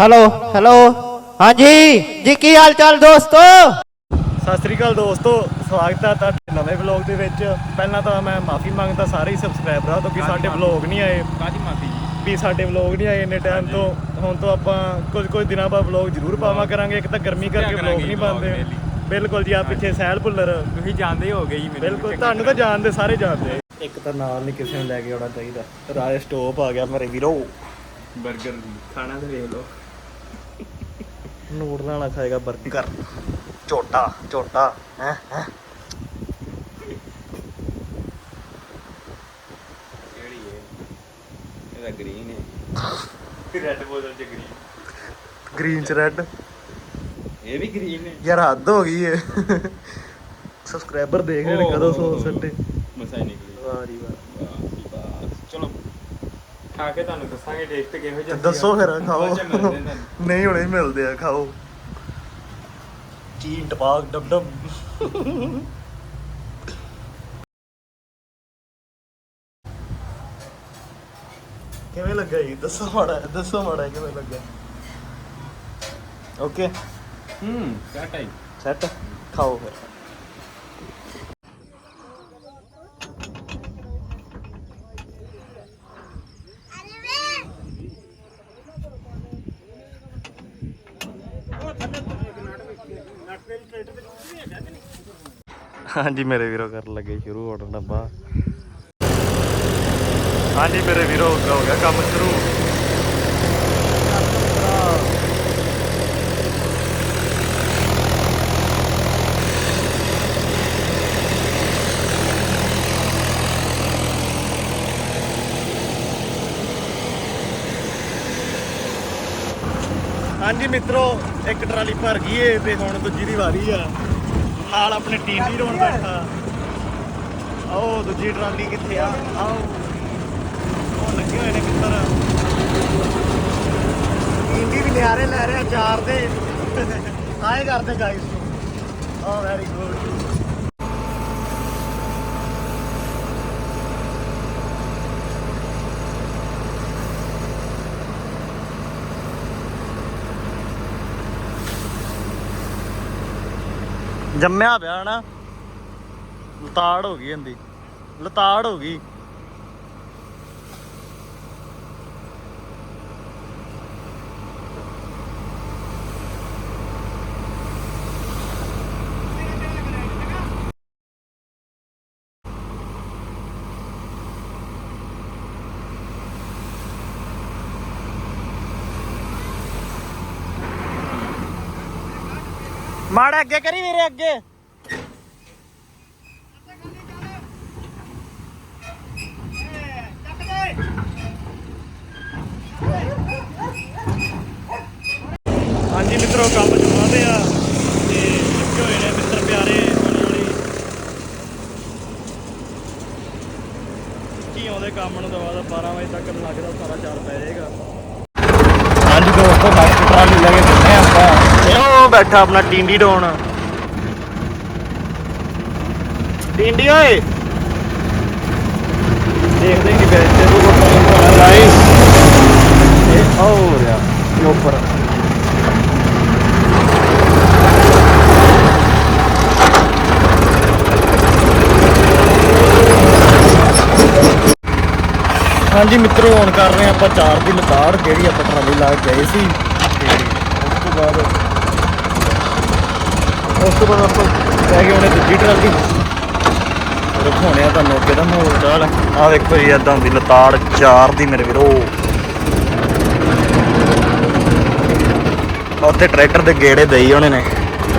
Hello hello ਹਾਂਜੀ ਜੀ ਕੀ ਹਾਲ ਚਾਲ ਦੋਸਤੋ? ਸਤਿ ਸ੍ਰੀ ਅਕਾਲ ਦੋਸਤੋ ਸਵਾਗਤ ਹੈ ਤੁਹਾਡੇ ਨਵੇਂ ਵਲੌਗ ਦੇ ਵਿੱਚ। ਪਹਿਲਾਂ ਤਾਂ ਮੈਂ ਮਾਫੀ ਮੰਗਦਾ ਸਾਰੇ ਹੀ ਸਬਸਕ੍ਰਾਈਬਰਾਂ ਤੋਂ ਕਿ ਸਾਡੇ ਵਲੌਗ ਨਹੀਂ ਆਏ। ਕਾਦੀ ਮਾਫੀ ਵੀ ਸਾਡੇ ਵਲੌਗ ਨਹੀਂ ਆਏ ਇੰਨੇ ਟਾਈਮ ਤੋਂ। ਹੁਣ ਤੋਂ ਆਪਾਂ ਕੁਝ ਕੁਝ ਦਿਨਾਂ ਬਾਅਦ ਵਲੌਗ ਜ਼ਰੂਰ ਪਾਵਾਂ ਕਰਾਂਗੇ ਇੱਕ ਤਾਂ ਗਰਮੀ ਕਰਕੇ ਵਲੌਗ ਨਹੀਂ ਪਾਉਂਦੇ। ਬਿਲਕੁਲ ਜੀ ਆ ਪਿੱਛੇ ਸਹਿਲ ਭੁੱਲਰ। ਤੁਸੀਂ ਜਾਣਦੇ ਹੋ ਗਏ ਹੀ ਮੈਨੂੰ ਬਿਲਕੁਲ ਤੁਹਾਨੂੰ ਤਾਂ ਜਾਣਦੇ ਸਾਰੇ ਜਾਣਦੇ ਇੱਕ ਤਾਂ ਨਾਲ ਨਹੀਂ ਕਿਸੇ ਨੂੰ ਲੈ ਕੇ ਆਉਣਾ ਚਾਹੀਦਾ। ਰਾਏ ਸਟੋਪ ਆ ਗਿਆ ਮੇਰੇ ਵੀਰੋ। 버ਗਰ ਖਾਣਾ ਤੇ ਵੇਖ ਲਓ। ਨੂਡਲਾਂ ਵਾਲਾ ਖਾਏਗਾ 버ਗਰ ਝੋਟਾ ਝੋਟਾ ਹੈ ਹੈ। ਕਿਹੜੀ ਹੈ ਇਹਦਾ ਗ੍ਰੀਨ ਹੈ ਰੈੱਡ ਬੋਤਲ ਚ ਗ੍ਰੀਨ ਗ੍ਰੀਨ ਚ ਰੈੱਡ ਇਹ ਵੀ ਗ੍ਰੀਨ ਹੈ ਯਾਰ ਹੱਦ ਹੋ ਗਈ ਏ। ਸਬਸਕ੍ਰਾਈਬਰ ਦੇਖ ਰਹੇ ਨੇ ਕਦੋਂ ਸੋ ਸੱਟੇ। ਮਸਾ ਹੀ ਨਿਕਲੀ। ਵਾਹ ਜੀ ਵਾਹ ਵਾਹ ਜੀ ਵਾਹ। ਚਲੋ ਖਾ ਕੇ ਤੁਹਾਨੂੰ ਦੱਸਾਂਗੇ ਟੇਸਟ ਕਿਹੋ ਤੇ ਜਿਹਾ ਦੱਸੋ ਫਿਰ ਖਾਓ। ਬਾਅਦ ਚ ਮਿਲਦੇ ਹਾਂ ਤੁਹਾਨੂੰ। ਨਹੀਂ ਹੁਣੇ ਹੀ ਮਿਲਦੇ ਆ ਖਾਓ। ਚੀਨ ਟਪਾਕ ਡਬ ਡਬ ਕਿਵੇਂ ਲੱਗਾ ਜੀ? ਦੱਸੋ ਮਾੜਾ ਦੱਸੋ ਮਾੜਾ ਕਿਵੇਂ ਲੱਗਾ ਓਕੇ ਹੂੰ ਕਿਆ ਟਾਈਮ ਸੈੱਟ ਖਾਓ ਫਿਰ। ਹਾਂਜੀ, ਮੇਰੇ ਵੀਰੋ ਕਰਨ ਲੱਗੇ ਸ਼ੁਰੂ ਆਰਡਰ ਡੱਬਾ ਹਾਂਜੀ, ਮੇਰੇ ਵੀਰੋ, ਹੋ ਗਿਆ ਕੰਮ ਸ਼ੁਰੂ। ਹਾਂਜੀ, ਮਿੱਤਰੋ, ਇੱਕ ਟਰਾਲੀ ਭਰ ਗਈ ਏ ਤੇ ਹੁਣ ਦੂਜੀ ਦੀ ਵਾਰੀ ਆ। ਨਾਲ ਆਪਣੇ ਟੀਮ ਵੀ ਰੋਣ ਬੈਠਾ। ਆਓ, ਦੂਜੀ ਟਰਾਲੀ ਕਿੱਥੇ ਆ? ਆਓ। ਉਹ ਲੱਗੇ ਹੋਏ ਨੇ ਕਿੱਧਰ? ਟੀਮ ਵੀ ਨਿਆਰੇ ਲੈ ਰਿਹਾ ਚਾਰ ਦੇ। ਆਏ ਕਰਦੇ ਗਾਇਸ ਆ ਵੈਰੀ ਗੁੱਡ ਜੰਮਿਆ ਪਿਆ ਨਾ ਲਤਾੜ ਹੋ ਗਈ ਹੁੰਦੀ ਲਤਾੜ ਹੋ ਗਈ। ਮਾੜਾ ਅੱਗੇ ਕਰੀ ਵੀਰੇ, ਅੱਗੇ। ਹਾਂਜੀ ਮਿੱਤਰੋ, ਕੰਮ ਚਲਾਉਂਦੇ ਆ। ਤੇ ਲੱਗੇ ਹੋਏ ਨੇ ਮਿੱਤਰ ਪਿਆਰੇ ਹੌਲੀ ਹੌਲੀ ਕੀ ਆਉਂਦੇ ਕੰਮ ਨੂੰ ਦਵਾ ਦਾ 12 ਵਜੇ ਤੱਕ ਲੱਗਦਾ ਸਾਰਾ ਚਾਰ ਪੈ ਜਾਏਗਾ ਹਾਂਜੀ ਦੋਸਤੋ ਬਾਈਕ ਟਰਾਲੀ ਲੈ ਕੇ ਚੱਲੇ ਆਪਾਂ ਇਹ ਉਹ ਬੈਠਾ ਆਪਣਾ ਟਿੰਡੀ ਡਾਉਣ ਟਿੰਡੀ ਓਏ। ਦੇਖਦੇ ਨਹੀਂ ਬੈਠ ਤੇ ਕੋਲ ਗਾਇਸ ਇਹ ਹੋ ਰਿਹਾ ਉੱਪਰ। ਹਾਂਜੀ ਮਿੱਤਰੋ, ਹੁਣ ਕਰ ਰਹੇ ਹਾਂ ਆਪਾਂ ਚਾਰ ਦੀ ਲਤਾੜ ਜਿਹੜੀ ਆਪਾਂ ਟਰਾਲੀ ਲਾ ਕੇ ਗਏ ਸੀ। ਤੇ ਉਸ ਤੋਂ ਬਾਅਦ ਉਸ ਤੋਂ ਬਾਅਦ ਆਪਾਂ ਲੈ ਕੇ ਉਹਨੇ ਦੂਜੀ ਟਰਾਲੀ। ਰਖਾਉਣੇ ਆ ਤੁਹਾਨੂੰ ਅੱਗੇ ਦਾ ਚਾਲ ਆ। ਵੇਖੋ ਜੀ ਇਦਾਂ ਹੁੰਦੀ ਲਤਾੜ ਚਾਰ ਦੀ ਮੇਰੇ ਵੀਰੋ। ਉੱਥੇ ਟਰੈਕਟਰ ਦੇ ਗੇੜੇ ਦੇਈ ਉਹਨੇ ਨੇ।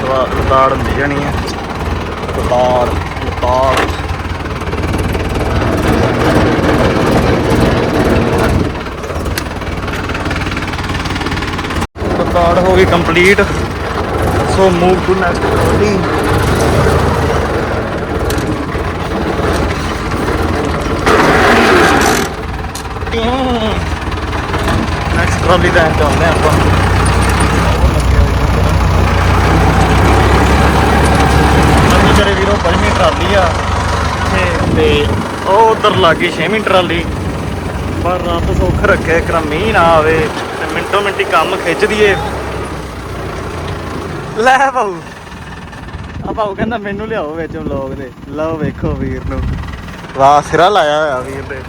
ਲਤਾ- ਲਤਾੜ ਹੁੰਦੀ ਜਾਣੀ ਆ। ਲਤਾੜ ਲਤਾੜ। ਰਿਕਾਰਡ ਹੋ ਗਈ complete. So move to next trolley next trolley ਦਾ ਚੱਲਦੇ ਹਾਂ ਆਪਾਂ ਹਾਂਜੀ ਮੇਰੇ ਵੀਰੋ ਪੰਜਵੀਂ ਟਰਾਲੀ ਆ ਤੇ- ਤੇ ਉਹ ਉਧਰ ਲੱਗੀ ਛੇਵੀਂ ਟਰਾਲੀ ਪਰ ਰੱਬ ਸੁੱਖ ਰੱਖੇ ਇੱਕ ਮੀਂਹ ਨਾ ਆਵੇ ਤੇ ਮਿੰਟੋ ਮਿੰਟੀ ਕੰਮ ਖਿੱਚ ਦਈਏ ਲੈ ਬਾਊ ਆ ਬਾਊ ਕਹਿੰਦਾ ਮੈਨੂੰ ਲਿਆਓ ਵਿੱਚ ਵਲੌਗ ਦੇ। ਲਓ ਵੇਖੋ ਵੀਰ ਨੂੰ। ਵਾਹ ਸਿਰਾ ਲਾਇਆ ਹੋਇਆ ਵੀਰ ਦੇ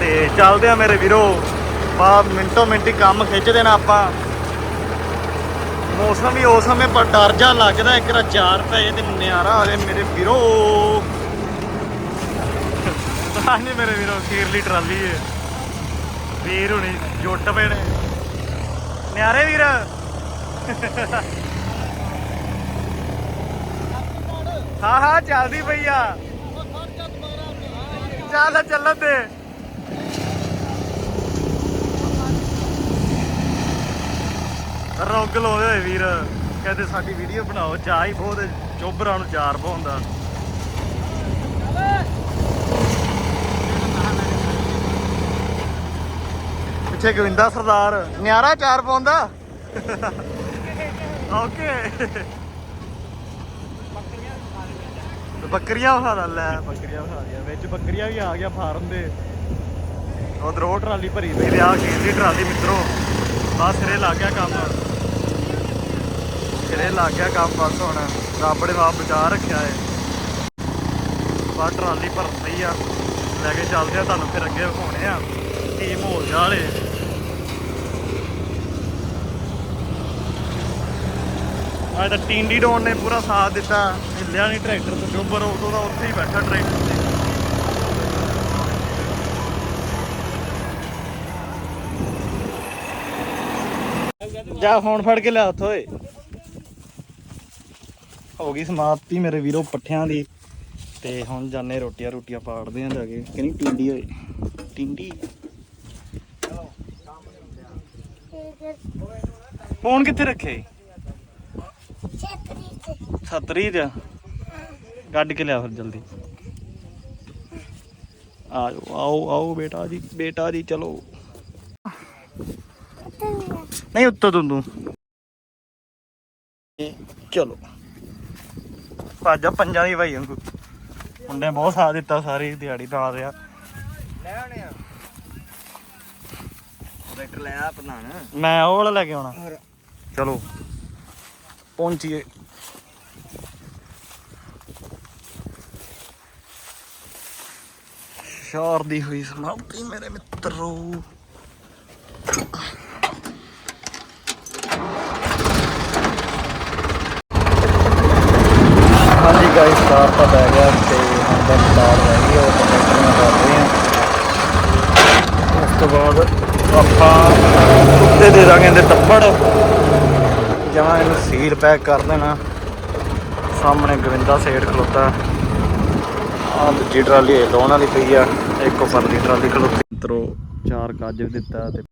ਤੇ ਚੱਲਦੇ ਆ ਮੇਰੇ ਵੀਰੋ। ਬਾ ਮਿੰਟੋ ਮਿੰਟੀ ਕੰਮ ਖਿੱਚ ਦੇਣਾ ਆਪਾਂ। ਮੌਸਮ ਵੀ ਉਸ ਸਮੇਂ ਪਰ ਡਰ ਜਾ ਲੱਗਦਾ। ਇੱਕ ਰਾ ਚਾਰ ਪਏ ਤੇ ਨਿਆਰਾ ਆਵੇ ਮੇਰੇ ਵੀਰੋ। ਆਹ ਨੀ ਮੇਰੇ ਵੀਰੋ ਖੀਰਲੀ ਟਰਾਲੀ ਏ। ਵੀਰ ਹੁਣੀ ਜੁੱਟ ਪਏ ਨੇ। ਨਿਆਰੇ ਵੀਰ। ਹਾਂ ਹਾਂ, ਚੱਲਦੀ ਪਈ ਆ। ਚੱਲ ਚੱਲਣ ਦੇ। ਰੌਗ ਲਾਉਂਦੇ ਹੋਏ ਵੀਰ, ਕਹਿੰਦੇ ਸਾਡੀ ਵੀਡੀਓ ਬਣਾਓ ਚਾਹ ਹੀ ਬਹੁਤ ਚੋਬਰਾਂ ਨੂੰ ਚਾਰ ਪਾਉਂਦਾ ਪਿੱਛੇ ਗੋਵਿੰਦਾ ਸਰਦਾਰ, ਨਿਆਰਾ ਚਾਰ ਪਾਉਂਦਾ। ਓਕੇ ਬੱਕਰੀਆਂ ਵਿਖਾ ਦਾ ਲੈ ਬੱਕਰੀਆਂ ਵਿਖਾ ਦੀਆਂ, ਵਿੱਚ ਬੱਕਰੀਆਂ ਵੀ ਆ ਗਿਆ ਫਾਰਮ ਦੇ। ਉਧਰ ਉਹ ਟਰਾਲੀ ਭਰੀ ਪਈ। ਤੇ ਆ ਖੇਲੀ ਟਰਾਲੀ ਮਿੱਤਰੋ ਬਸ ਸਿਰੇ ਲੱਗ ਗਿਆ ਕੰਮ। ਸਿਰੇ ਲੱਗ ਗਿਆ ਕੰਮ ਬਸ ਹੁਣ, ਰੱਬ ਨੇ ਆਪ ਬਚਾ ਰੱਖਿਆ ਏ। ਬਸ ਟਰਾਲੀ ਭਰ ਪਈ ਆ। ਲੈ ਕੇ ਚੱਲਦੇ ਆ ਤੁਹਾਨੂੰ ਫਿਰ ਅੱਗੇ ਵਿਖਾਉਣੇ ਆ। ਕੀ ਮੋਲ ਜਾਲੇ ਅੱਜ ਤਾਂ ਟਿੰਡੀ ਡੋਨ ਨੇ ਪੂਰਾ ਸਾਥ ਦਿੱਤਾ। ਹਿੱਲਿਆ ਨਹੀਂ ਟਰੈਕਟਰ ਤੋਂ। ਜੋਬਰ ਉਦੋਂ ਦਾ ਉੱਥੇ ਹੀ ਬੈਠਾ ਟਰੈਕਟਰ ਤੇ। ਜਾ ਫੋਨ ਫੜ ਕੇ ਲਿਆ ਉੱਥੋਂ ਓਏ। ਹੋ ਗਈ ਸਮਾਪਤੀ ਮੇਰੇ ਵੀਰੋ ਪੱਠਿਆਂ ਦੀ। ਤੇ ਹੁਣ ਜਾਣੇ ਰੋਟੀਆਂ ਰੋਟੀਆਂ ਪਾੜਦੇ ਆਂ ਜਾ ਕੇ। ਕਹਿੰਦੀ ਟਿੰਡੀ ਓਏ। ਟਿੰਡੀ। ਫੋਨ ਕਿੱਥੇ ਰੱਖੇ? ਛਤਰੀ ਚ ਕੱਢ ਕੇ ਲਿਆ ਫਿਰ ਜਲਦੀ। ਆਓ ਆਓ ਆਓ ਬੇਟਾ ਜੀ ਬੇਟਾ ਜੀ ਚਲੋ। ਨਹੀਂ ਉੱਤੋਂ ਤੂੰ ਤੂੰ ਚਲੋ। ਭਾਜਾ ਪੰਜਾਂ ਦੀ ਭਾਈ ਵਾਂਗੂ। ਮੁੰਡੇ ਬਹੁਤ ਸਾਥ ਦਿੱਤਾ ਸਾਰੀ ਦਿਹਾੜੀ ਨਾਲ ਰਿਹਾ ਲੈ ਆਉਣੇ ਆ। ਟਰੈਕਟਰ ਲੈ ਆ ਪ੍ਰਧਾਨ ਮੈਂ ਉਹ ਵਾਲਾ ਲੈ ਕੇ ਆਉਣਾ। ਚਲੋ। ਪਹੁੰਚੀਏ। ਸ਼ਾਰ ਦੀ ਹੋਈ ਸਮਾਪਤੀ, ਮੇਰੇ ਮਿੱਤਰੋ। ਹਾਂਜੀ ਗਾਇਸ ਕਾਰ ਤਾਂ ਬੈ ਗਿਆ ਤੇ ਹੁਣ ਬਸ ਕਾਰ ਰਹਿ ਗਈ ਉਹ ਕੰਡਕਟਰਾਂ ਕਰਦੇ ਆ। ਉਸ ਤੋਂ ਬਾਅਦ ਆਪਾਂ ਉੱਤੇ ਦੇ ਦਾਂਗੇ ਇਹਦੇ ਤੱਪੜ ਜਮਾਂ ਇਹਨੂੰ ਸੀਲ ਪੈਕ ਕਰ ਦੇਣਾ। ਸਾਹਮਣੇ ਗਵਿੰਦਾ ਸੇਠ ਖਲੋਤਾ। ਆਹ ਦੂਜੀ ਟਰਾਲੀ ਇਹ ਲਾਉਣ ਵਾਲੀ ਪਈ ਆ, ਇੱਕ ਉੱਪਰ ਦੀ ਟਰਾਲੀ ਖਲੋਤੀ ਮਿੱਤਰੋ, ਚਾਰ ਕੱਜ ਵੀ ਦਿੱਤਾ ਤੇ